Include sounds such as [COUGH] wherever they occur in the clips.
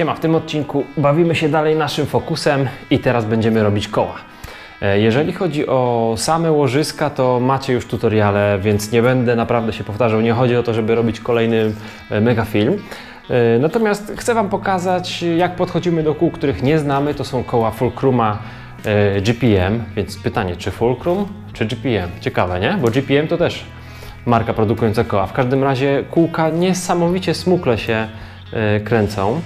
Siema, w tym odcinku bawimy się dalej naszym fokusem i teraz będziemy robić koła. E, Jeżeli chodzi o same łożyska, to macie już tutoriale, więc nie będę naprawdę się powtarzał. Nie chodzi o to, żeby robić kolejny e, mega film. E, Natomiast chcę Wam pokazać, jak podchodzimy do kół, których nie znamy. To są koła Fulcruma GPM, więc pytanie, czy Fulcrum, czy GPM? Ciekawe, nie? Bo GPM to też marka produkująca koła. W każdym razie kółka niesamowicie smukle się kręcą.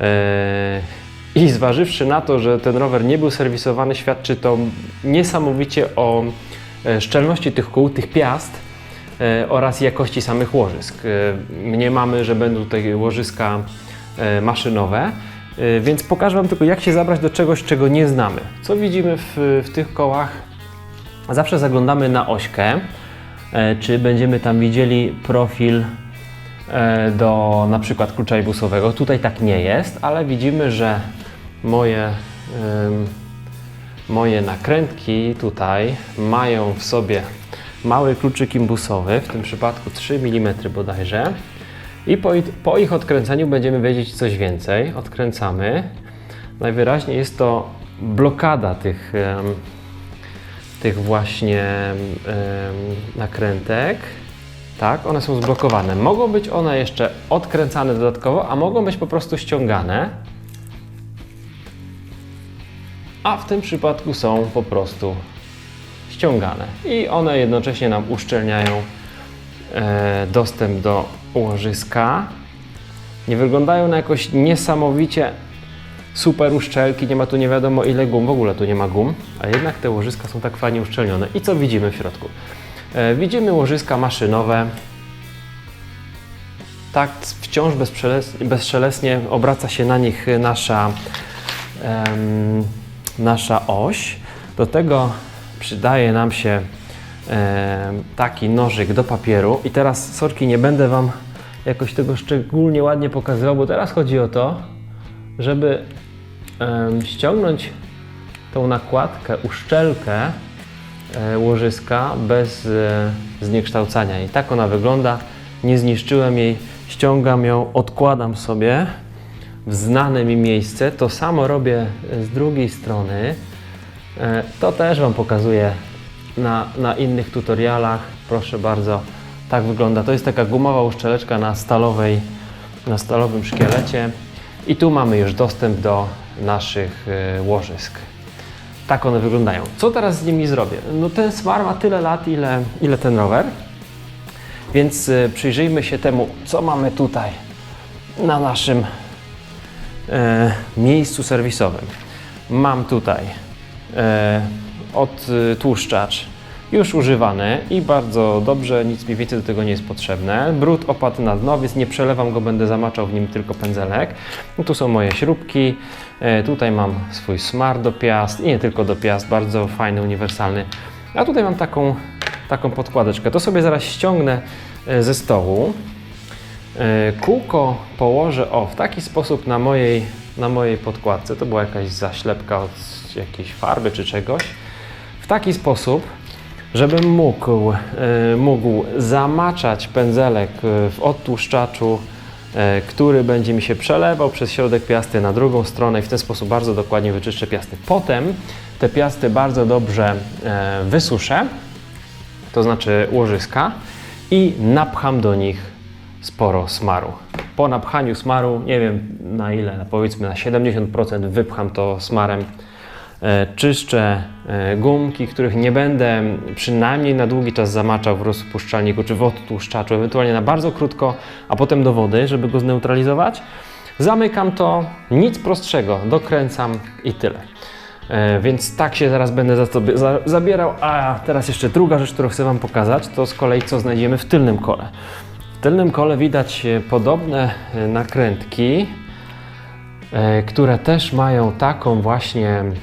E, I zważywszy na to, że ten rower nie był serwisowany, świadczy to niesamowicie o e, szczelności tych kół, tych piast e, oraz jakości samych łożysk. E, Mniemamy, że będą tutaj łożyska maszynowe, więc pokażę Wam tylko, jak się zabrać do czegoś, czego nie znamy. Co widzimy w, w tych kołach? Zawsze zaglądamy na ośkę, czy będziemy tam widzieli profil do na przykład klucza ibusowego. Tutaj tak nie jest, ale widzimy, że moje, moje nakrętki tutaj mają w sobie mały kluczyk imbusowy, w tym przypadku 3 mm bodajże. I po, po ich odkręceniu będziemy wiedzieć coś więcej. Odkręcamy. Najwyraźniej jest to blokada tych, tych właśnie nakrętek. Tak, one są zblokowane. Mogą być one jeszcze odkręcane dodatkowo, a mogą być po prostu ściągane. A w tym przypadku są po prostu ściągane. I one jednocześnie nam uszczelniają e, dostęp do łożyska. Nie wyglądają na jakoś niesamowicie super uszczelki, nie ma tu nie wiadomo ile gum, w ogóle tu nie ma gum, a jednak te łożyska są tak fajnie uszczelnione. I co widzimy w środku? E, widzimy łożyska maszynowe. Tak wciąż bezszeles- bezszelestnie obraca się na nich nasza, nasza oś. Do tego przydaje nam się taki nożyk do papieru. I teraz, sorki, nie będę Wam jakoś tego szczególnie ładnie pokazywał, bo teraz chodzi o to, żeby ściągnąć tą nakładkę, uszczelkę łożyska bez e, zniekształcania. I tak ona wygląda. Nie zniszczyłem jej, ściągam ją, odkładam sobie w znane mi miejsce. To samo robię e, z drugiej strony. E, To też Wam pokazuję na, na innych tutorialach. Proszę bardzo, tak wygląda. To jest taka gumowa uszczeleczka na, stalowej, na stalowym szkielecie. I tu mamy już dostęp do naszych e, łożysk. Tak one wyglądają. Co teraz z nimi zrobię? No ten Smar ma tyle lat, ile, ile ten rower. Więc e, przyjrzyjmy się temu, co mamy tutaj na naszym e, miejscu serwisowym. Mam tutaj e, odtłuszczacz już używany i bardzo dobrze, nic mi więcej do tego nie jest potrzebne. Brud opadł na dno, więc nie przelewam go, będę zamaczał w nim tylko pędzelek. No, tu są moje śrubki, e, tutaj mam swój smar do piast i nie tylko do piast, bardzo fajny, uniwersalny. A tutaj mam taką, taką podkładeczkę. To sobie zaraz ściągnę e, ze stołu. E, Kółko położę o w taki sposób na mojej, na mojej podkładce. To była jakaś zaślepka od jakiejś farby czy czegoś. W taki sposób, żebym mógł, e, mógł zamaczać pędzelek e, w odtłuszczaczu, e, który będzie mi się przelewał przez środek piasty na drugą stronę i w ten sposób bardzo dokładnie wyczyszczę piasty. Potem te piasty bardzo dobrze wysuszę, to znaczy łożyska, i napcham do nich sporo smaru. Po napchaniu smaru, nie wiem na ile, powiedzmy na 70% wypcham to smarem. E, Czyszczę e, gumki, których nie będę przynajmniej na długi czas zamaczał w rozpuszczalniku czy w odtłuszczaczu, ewentualnie na bardzo krótko, a potem do wody, żeby go zneutralizować. Zamykam to, nic prostszego, dokręcam i tyle. E, Więc tak się zaraz będę za to za, zabierał. A teraz jeszcze druga rzecz, którą chcę Wam pokazać, to z kolei co znajdziemy w tylnym kole. W tylnym kole widać podobne nakrętki, które też mają taką właśnie, mm,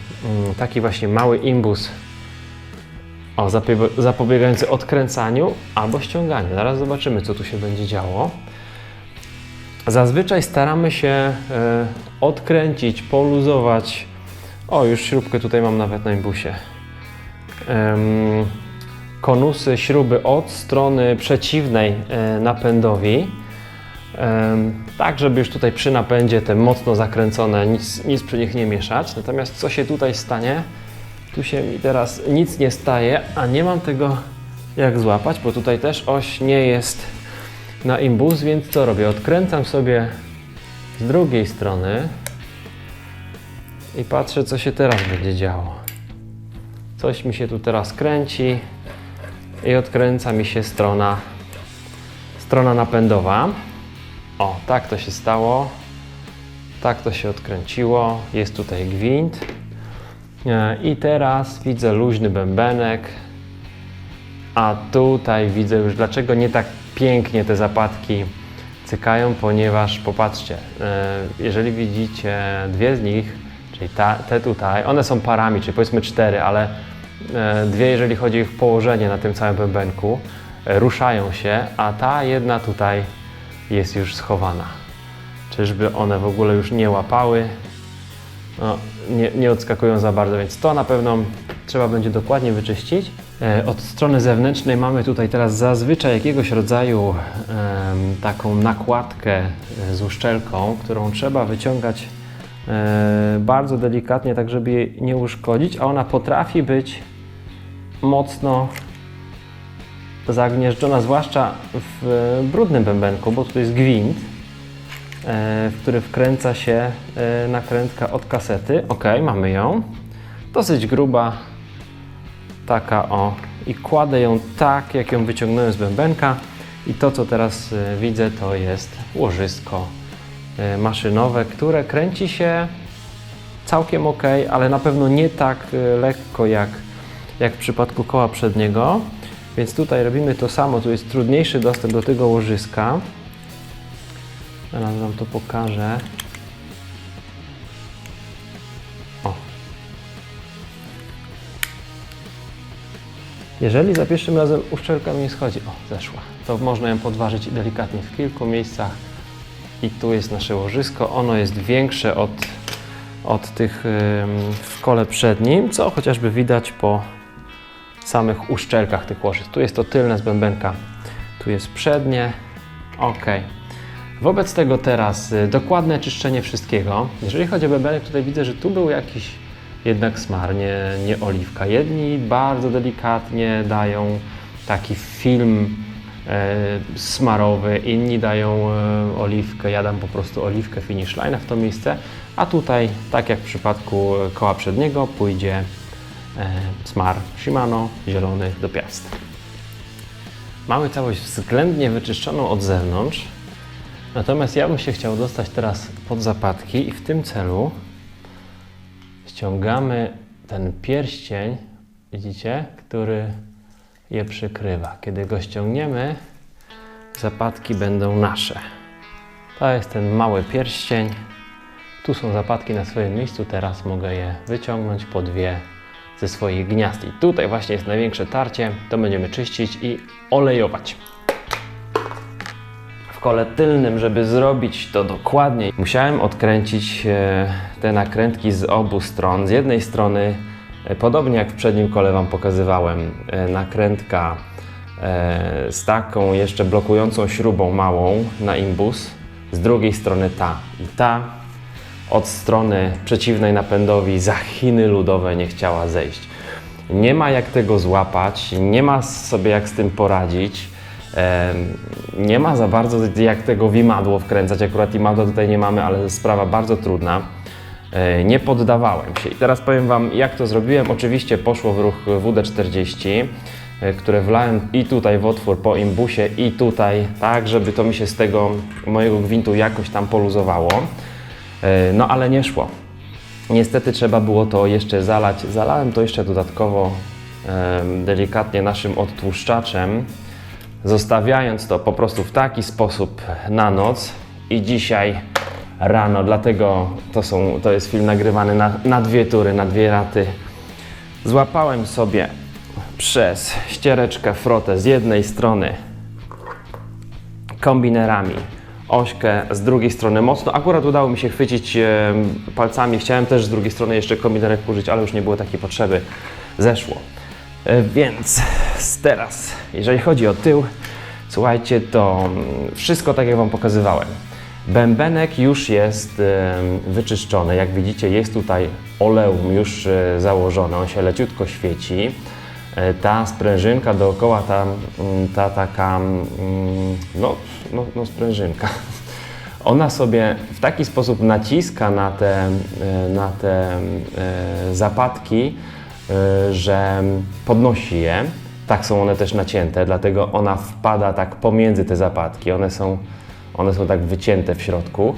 taki właśnie mały imbus o, zapobiegający odkręcaniu albo ściąganiu. Zaraz zobaczymy, co tu się będzie działo. Zazwyczaj staramy się e, odkręcić, poluzować. O, już śrubkę tutaj mam nawet na imbusie. Konusy, śruby od strony przeciwnej e, napędowi. Tak żeby już tutaj przy napędzie te mocno zakręcone, nic, nic przy nich nie mieszać. Natomiast co się tutaj stanie? Tu się mi teraz nic nie staje, a nie mam tego jak złapać, bo tutaj też oś nie jest na imbus, więc co robię? Odkręcam sobie z drugiej strony i patrzę, co się teraz będzie działo. Coś mi się tu teraz kręci i odkręca mi się strona, strona napędowa. O, tak to się stało. Tak to się odkręciło. Jest tutaj gwint. E, I teraz widzę luźny bębenek. A tutaj widzę już, dlaczego nie tak pięknie te zapadki cykają, ponieważ popatrzcie, e, jeżeli widzicie dwie z nich, czyli ta, te tutaj, one są parami, czyli powiedzmy cztery, ale e, dwie, jeżeli chodzi o ich położenie na tym całym bębenku, ruszają się, a ta jedna tutaj jest już schowana. Czyżby one w ogóle już nie łapały? no, nie, nie odskakują za bardzo, więc to na pewno trzeba będzie dokładnie wyczyścić. E, Od strony zewnętrznej mamy tutaj teraz zazwyczaj jakiegoś rodzaju taką nakładkę e, z uszczelką, którą trzeba wyciągać e, bardzo delikatnie, tak żeby jej nie uszkodzić, a ona potrafi być mocno zagnieżdżona, zwłaszcza w brudnym bębenku, bo tutaj jest gwint, e, w który wkręca się e, nakrętka od kasety. Ok, mamy ją. Dosyć gruba, taka o. I kładę ją tak, jak ją wyciągnąłem z bębenka. I to, co teraz e, widzę, to jest łożysko maszynowe, które kręci się całkiem ok, ale na pewno nie tak lekko jak, jak w przypadku koła przedniego. Więc tutaj robimy to samo, tu jest trudniejszy dostęp do tego łożyska. Zaraz Wam to pokażę. O. Jeżeli za pierwszym razem uszczelka mi nie schodzi, o, zeszła, to można ją podważyć delikatnie w kilku miejscach. I tu jest nasze łożysko. Ono jest większe od, od tych w kole przednim, co chociażby widać po samych uszczelkach tych łożysk. Tu jest to tylne z bębenka, tu jest przednie. Ok. Wobec tego teraz y, dokładne czyszczenie wszystkiego. Jeżeli chodzi o bębenek, tutaj widzę, że tu był jakiś jednak smar, nie, nie oliwka. Jedni bardzo delikatnie dają taki film e, smarowy, inni dają e, oliwkę. Ja dam po prostu oliwkę finish line w to miejsce, a tutaj, tak jak w przypadku koła przedniego, pójdzie smar Shimano zielony do piast. Mamy całość względnie wyczyszczoną od zewnątrz. Natomiast ja bym się chciał dostać teraz pod zapadki i w tym celu ściągamy ten pierścień, widzicie, który je przykrywa. Kiedy go ściągniemy, zapadki będą nasze. To jest ten mały pierścień. Tu są zapadki na swoim miejscu, teraz mogę je wyciągnąć po dwie ze swoich gniazd. I tutaj właśnie jest największe tarcie, to będziemy czyścić i olejować w kole tylnym, żeby zrobić to dokładniej, musiałem odkręcić e, te nakrętki z obu stron. Z jednej strony, e, podobnie jak w przednim kole Wam pokazywałem, e, nakrętka z taką jeszcze blokującą śrubą małą na imbus, z drugiej strony ta i ta od strony przeciwnej napędowi za Chiny ludowe nie chciała zejść. Nie ma jak tego złapać, nie ma sobie jak z tym poradzić. Nie ma za bardzo jak tego w imadło wkręcać. Akurat imadła tutaj nie mamy, ale sprawa bardzo trudna. E, Nie poddawałem się. I teraz powiem Wam, jak to zrobiłem. Oczywiście poszło w ruch WD-40, e, które wlałem i tutaj w otwór po imbusie, i tutaj, tak, żeby to mi się z tego mojego gwintu jakoś tam poluzowało. E, No ale nie szło. Niestety trzeba było to jeszcze zalać. Zalałem to jeszcze dodatkowo delikatnie naszym odtłuszczaczem, zostawiając to po prostu w taki sposób na noc i dzisiaj rano. Dlatego to, są, to jest film nagrywany na, na dwie tury, na dwie raty. Złapałem sobie przez ściereczkę frotę z jednej strony kombinerami ośkę z drugiej strony mocno. Akurat udało mi się chwycić palcami. Chciałem też z drugiej strony jeszcze kombinerek użyć, ale już nie było takiej potrzeby. Zeszło. E, więc teraz, jeżeli chodzi o tył, Słuchajcie, to mm, wszystko tak jak Wam pokazywałem. Bębenek już jest wyczyszczony. Jak widzicie, jest tutaj oleum już e, założone, on się leciutko świeci. E, Ta sprężynka dookoła, ta, mm, ta taka, mm, no, no, no sprężynka, [LAUGHS] ona sobie w taki sposób naciska na te, e, na te e, zapadki, że podnosi je. Tak są one też nacięte, dlatego ona wpada tak pomiędzy te zapadki. One są, one są tak wycięte w środku.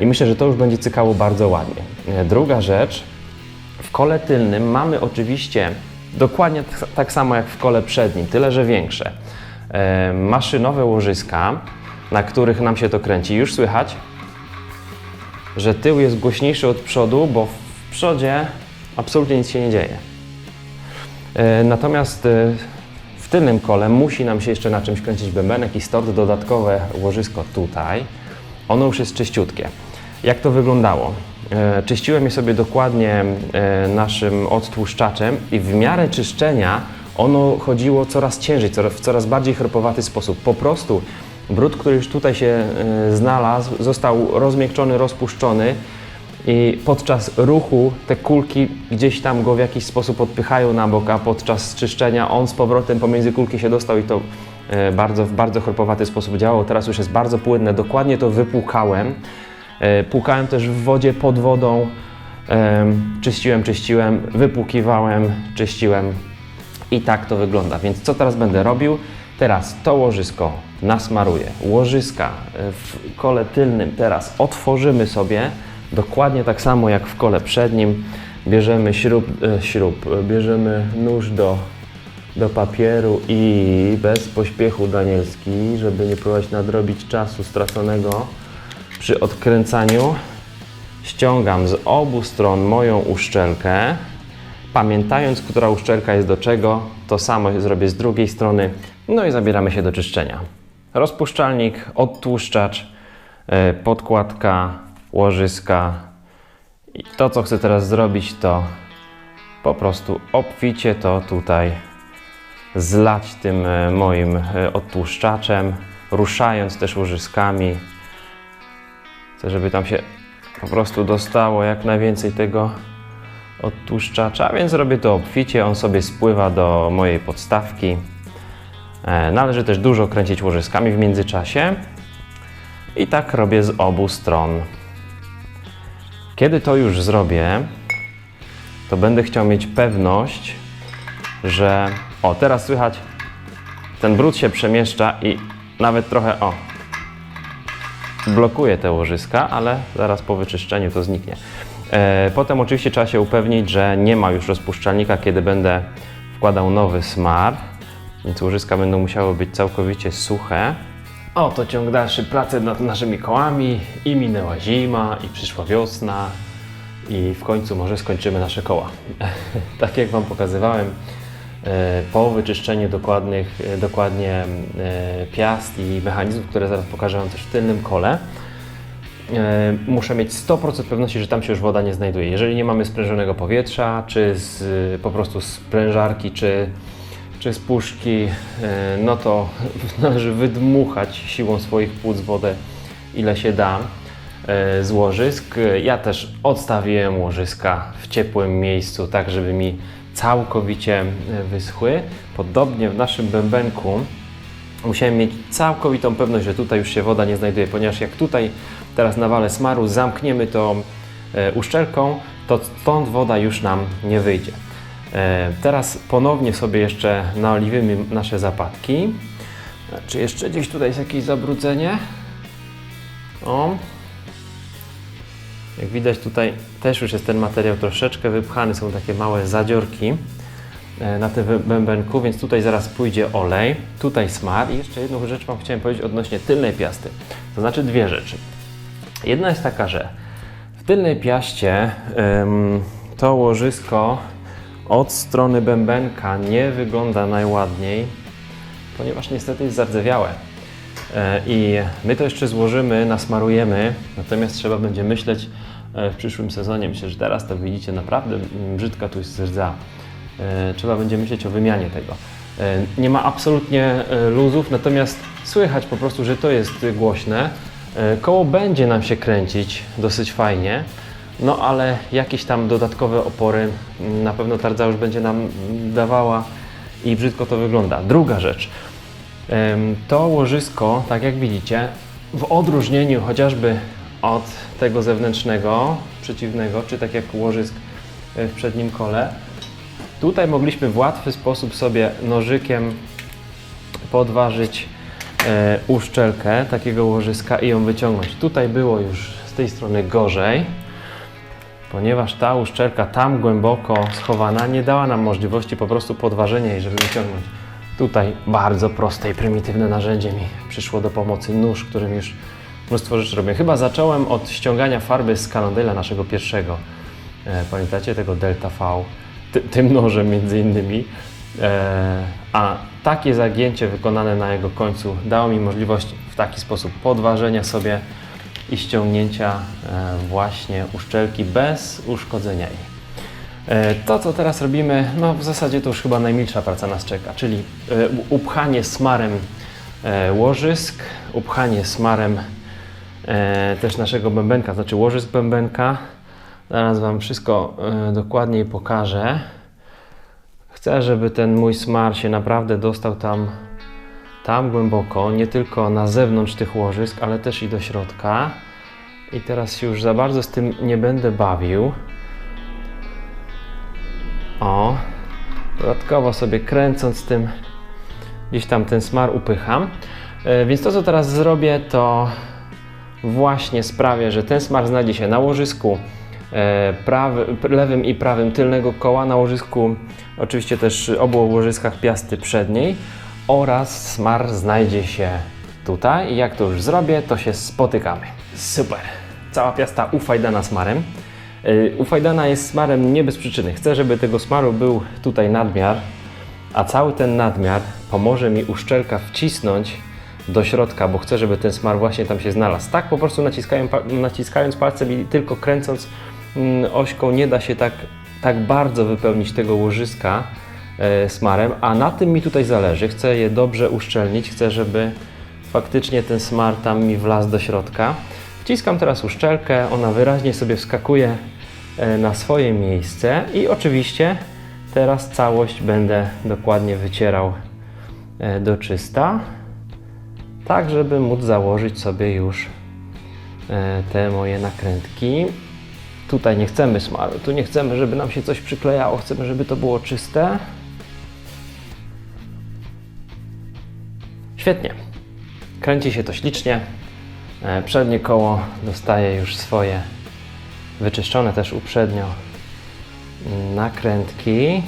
I myślę, że to już będzie cykało bardzo ładnie. Druga rzecz, w kole tylnym mamy oczywiście dokładnie tak- samo jak w kole przednim, tyle że większe. E, maszynowe łożyska, na których nam się to kręci. Już słychać, że tył jest głośniejszy od przodu, bo w przodzie absolutnie nic się nie dzieje. E, Natomiast e, w tylnym kole musi nam się jeszcze na czymś kręcić bębenek i stąd dodatkowe łożysko tutaj. Ono już jest czyściutkie. Jak to wyglądało? E, Czyściłem je sobie dokładnie e, naszym odtłuszczaczem i w miarę czyszczenia ono chodziło coraz ciężej, w coraz bardziej chropowaty sposób. Po prostu brud, który już tutaj się e, znalazł, został rozmiękczony, rozpuszczony i podczas ruchu te kulki gdzieś tam go w jakiś sposób odpychają na bok, a podczas czyszczenia on z powrotem pomiędzy kulki się dostał i to bardzo, w bardzo chropowaty sposób działało. Teraz już jest bardzo płynne. Dokładnie to wypłukałem. E, Płukałem też w wodzie pod wodą. Em, Czyściłem, czyściłem, wypłukiwałem, czyściłem i tak to wygląda. Więc co teraz będę robił? Teraz to łożysko nasmaruję. Łożyska e, w kole tylnym teraz otworzymy sobie dokładnie tak samo jak w kole przednim. Bierzemy śrub, e, śrub e, bierzemy nóż do, do papieru i bez pośpiechu Danielski, żeby nie próbować nadrobić czasu straconego przy odkręcaniu, ściągam z obu stron moją uszczelkę. Pamiętając, która uszczelka jest do czego, to samo zrobię z drugiej strony. No i zabieramy się do czyszczenia. Rozpuszczalnik, odtłuszczacz, e, podkładka, łożyska. I to, co chcę teraz zrobić, to po prostu obficie to tutaj zlać tym e, moim e, odtłuszczaczem, ruszając też łożyskami. Chcę, żeby tam się po prostu dostało jak najwięcej tego odtłuszczacza, więc robię to obficie, on sobie spływa do mojej podstawki. E, Należy też dużo kręcić łożyskami w międzyczasie i tak robię z obu stron. Kiedy to już zrobię, to będę chciał mieć pewność, że o, teraz słychać, ten brud się przemieszcza i nawet trochę, o, blokuje te łożyska, ale zaraz po wyczyszczeniu to zniknie. E, Potem oczywiście trzeba się upewnić, że nie ma już rozpuszczalnika, kiedy będę wkładał nowy smar, więc łożyska będą musiały być całkowicie suche. Oto ciąg dalszy pracy nad naszymi kołami i minęła zima i przyszła wiosna i w końcu może skończymy nasze koła. [LAUGHS] tak jak Wam pokazywałem, po wyczyszczeniu dokładnych, e, dokładnie e, piast i mechanizmów, które zaraz pokażę Wam też w tylnym kole, e, muszę mieć 100% pewności, że tam się już woda nie znajduje. Jeżeli nie mamy sprężonego powietrza, czy z, po prostu z prężarki, czy, czy z puszki, e, no to [LAUGHS] należy wydmuchać siłą swoich płuc wodę ile się da e, z łożysk. Ja też odstawiłem łożyska w ciepłym miejscu, tak żeby mi całkowicie e, wyschły. Podobnie w naszym bębenku musiałem mieć całkowitą pewność, że tutaj już się woda nie znajduje, ponieważ jak tutaj teraz nawalę smaru, zamkniemy to e, uszczelką, to stąd woda już nam nie wyjdzie. E, Teraz ponownie sobie jeszcze naoliwimy nasze zapadki. Czy jeszcze gdzieś tutaj jest jakieś zabrudzenie? O. Jak widać tutaj też już jest ten materiał troszeczkę wypchany, są takie małe zadziorki e, na tym bębenku, więc tutaj zaraz pójdzie olej, tutaj smar i jeszcze jedną rzecz Wam chciałem powiedzieć odnośnie tylnej piasty. To znaczy dwie rzeczy. Jedna jest taka, że w tylnej piaście to łożysko od strony bębenka nie wygląda najładniej, ponieważ niestety jest zardzewiałe. E, I my to jeszcze złożymy, nasmarujemy, natomiast trzeba będzie myśleć e, w przyszłym sezonie. Myślę, że teraz to widzicie naprawdę mm, brzydka tu jest rdza. E, Trzeba będzie myśleć o wymianie tego. Nie ma absolutnie luzów, natomiast Słychać po prostu, że to jest głośne. Koło będzie nam się kręcić dosyć fajnie, no ale jakieś tam dodatkowe opory mm, na pewno ta rdza już będzie nam dawała i brzydko to wygląda. Druga rzecz. To łożysko, tak jak widzicie, w odróżnieniu chociażby od tego zewnętrznego, przeciwnego, czy tak jak łożysk e, w przednim kole, tutaj mogliśmy w łatwy sposób sobie nożykiem podważyć e, uszczelkę takiego łożyska i ją wyciągnąć. Tutaj było już z tej strony gorzej, ponieważ ta uszczelka tam głęboko schowana nie dała nam możliwości po prostu podważenia jej, żeby wyciągnąć. Tutaj bardzo proste i prymitywne narzędzie mi przyszło do pomocy, nóż, którym już mnóstwo rzeczy robię. Chyba zacząłem od ściągania farby z Cannondale'a naszego pierwszego. E, pamiętacie tego Delta V? Ty, tym nożem między innymi. E, a takie zagięcie wykonane na jego końcu dało mi możliwość w taki sposób podważenia sobie i ściągnięcia e, właśnie uszczelki bez uszkodzenia jej. E, To, co teraz robimy, no w zasadzie to już chyba najmilsza praca nas czeka, czyli e, upchanie smarem e, łożysk, upchanie smarem też naszego bębenka, znaczy łożysk bębenka. Zaraz Wam wszystko dokładniej pokażę. Chcę, żeby ten mój smar się naprawdę dostał tam, tam głęboko, nie tylko na zewnątrz tych łożysk, ale też i do środka. I teraz już za bardzo z tym nie będę bawił. O, dodatkowo sobie kręcąc tym, gdzieś tam ten smar upycham. E, Więc to, co teraz zrobię, to właśnie sprawię, że ten smar znajdzie się na łożysku e, prawy, lewym i prawym tylnego koła, na łożysku, oczywiście też obu łożyskach piasty przedniej oraz smar znajdzie się tutaj i jak to już zrobię, to się spotykamy. Super! Cała piasta ufajdana smarem. Yy, Ufajdana jest smarem nie bez przyczyny. Chcę, żeby tego smaru był tutaj nadmiar, a cały ten nadmiar pomoże mi uszczelka wcisnąć do środka, bo chcę, żeby ten smar właśnie tam się znalazł. Tak po prostu naciskając palcem i tylko kręcąc mm, ośką nie da się tak, tak bardzo wypełnić tego łożyska e, smarem, a na tym mi tutaj zależy. Chcę je dobrze uszczelnić, chcę, żeby faktycznie ten smar tam mi wlazł do środka. Wciskam teraz uszczelkę, ona wyraźnie sobie wskakuje e, na swoje miejsce i oczywiście teraz całość będę dokładnie wycierał e, do czysta, tak żeby móc założyć sobie już e, te moje nakrętki. Tutaj nie chcemy smaru, tu nie chcemy, żeby nam się coś przyklejało, chcemy, żeby to było czyste. Świetnie. Kręci się to ślicznie. E, Przednie koło dostaje już swoje wyczyszczone też uprzednio nakrętki.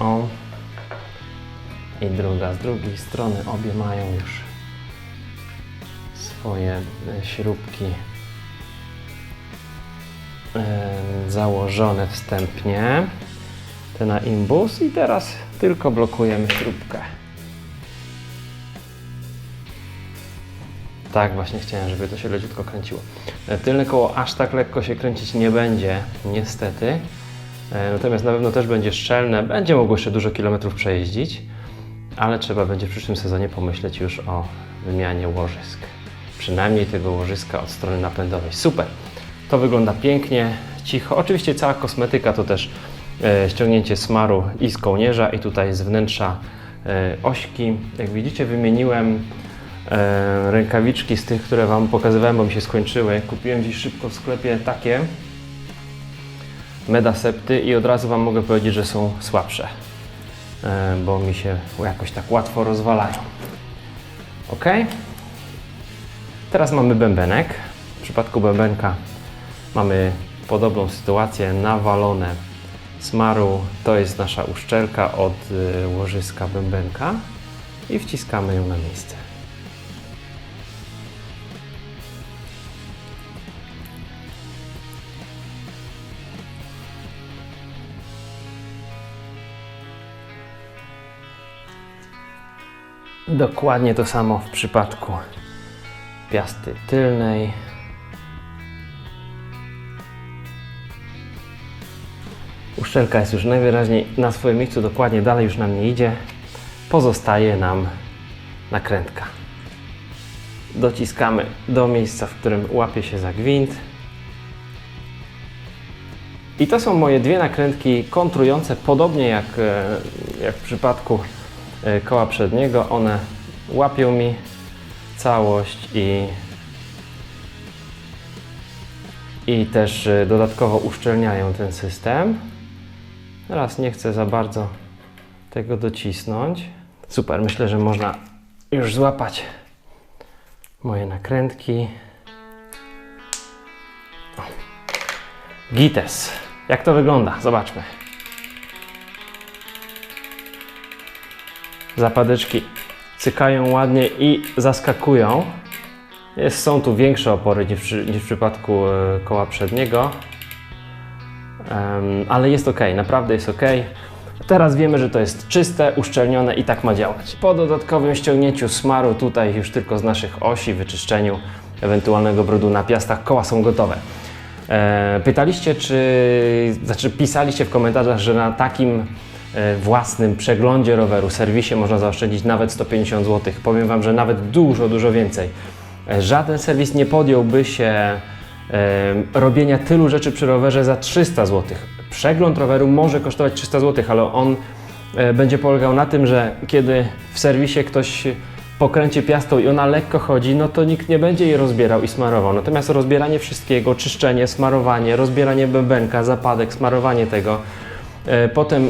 O. I druga z drugiej strony obie mają już swoje śrubki e, założone wstępnie. Te na imbus i teraz tylko blokujemy śrubkę. Tak, właśnie chciałem, żeby to się leciutko kręciło. E, Tylne koło aż tak lekko się kręcić nie będzie, niestety. E, Natomiast na pewno też będzie szczelne, będzie mogło jeszcze dużo kilometrów przejeździć, ale trzeba będzie w przyszłym sezonie pomyśleć już o wymianie łożysk. Przynajmniej tego łożyska od strony napędowej. Super! To wygląda pięknie, cicho. Oczywiście cała kosmetyka to też e, ściągnięcie smaru i z kołnierza i tutaj z wnętrza ośki. Jak widzicie wymieniłem rękawiczki z tych, które Wam pokazywałem, bo mi się skończyły. Kupiłem dziś szybko w sklepie takie Medasepty i od razu Wam mogę powiedzieć, że są słabsze, e, bo mi się jakoś tak łatwo rozwalają. Ok? Teraz mamy bębenek. W przypadku bębenka mamy podobną sytuację, nawalone smaru. To jest nasza uszczelka od y, łożyska bębenka i wciskamy ją na miejsce. Dokładnie to samo w przypadku piasty tylnej. Uszczelka jest już najwyraźniej na swoim miejscu, dokładnie dalej już nam nie idzie. Pozostaje nam nakrętka. Dociskamy do miejsca, w którym łapie się za gwint. I to są moje dwie nakrętki kontrujące, podobnie jak, e, jak w przypadku koła przedniego. One łapią mi całość i, i też e, dodatkowo uszczelniają ten system. Teraz nie chcę za bardzo tego docisnąć. Super, myślę, że można już złapać moje nakrętki. Gites. Jak to wygląda? Zobaczmy. Zapadeczki cykają ładnie i zaskakują. Jest, są tu większe opory niż, niż w przypadku e, koła przedniego. Em, ale jest ok, naprawdę jest ok. Teraz wiemy, że to jest czyste, uszczelnione i tak ma działać. Po dodatkowym ściągnięciu smaru tutaj już tylko z naszych osi, wyczyszczeniu ewentualnego brudu na piastach, koła są gotowe. E, pytaliście, czy, znaczy pisaliście w komentarzach, że na takim własnym przeglądzie roweru, serwisie można zaoszczędzić nawet 150 zł. Powiem Wam, że nawet dużo, dużo więcej. E, Żaden serwis nie podjąłby się e, robienia tylu rzeczy przy rowerze za 300 zł. Przegląd roweru może kosztować 300 zł, ale on e, będzie polegał na tym, że kiedy w serwisie ktoś pokręci piastą i ona lekko chodzi, no to nikt nie będzie jej rozbierał i smarował. Natomiast rozbieranie wszystkiego, czyszczenie, smarowanie, rozbieranie bębenka, zapadek, smarowanie tego, e, potem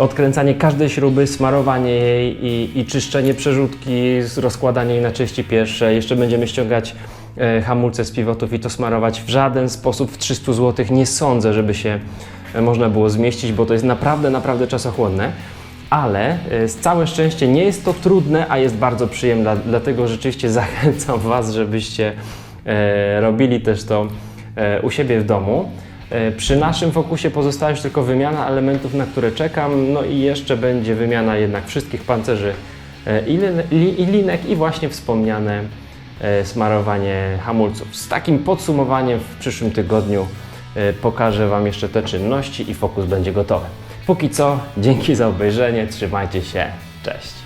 odkręcanie każdej śruby, smarowanie jej i, i czyszczenie przerzutki, rozkładanie jej na części pierwsze. Jeszcze będziemy ściągać e, hamulce z pivotów i to smarować. W żaden sposób w 300 zł nie sądzę, żeby się e, można było zmieścić, bo to jest naprawdę, naprawdę czasochłonne. Ale e, z całe szczęście nie jest to trudne, a jest bardzo przyjemne. Dlatego rzeczywiście [LAUGHS] zachęcam Was, żebyście robili też to u siebie w domu. E, Przy naszym fokusie pozostała już tylko wymiana elementów, na które czekam, no i jeszcze będzie wymiana jednak wszystkich pancerzy e, i lin- li- i linek i właśnie wspomniane e, smarowanie hamulców. Z takim podsumowaniem w przyszłym tygodniu pokażę Wam jeszcze te czynności i fokus będzie gotowy. Póki co, dzięki za obejrzenie, trzymajcie się, cześć!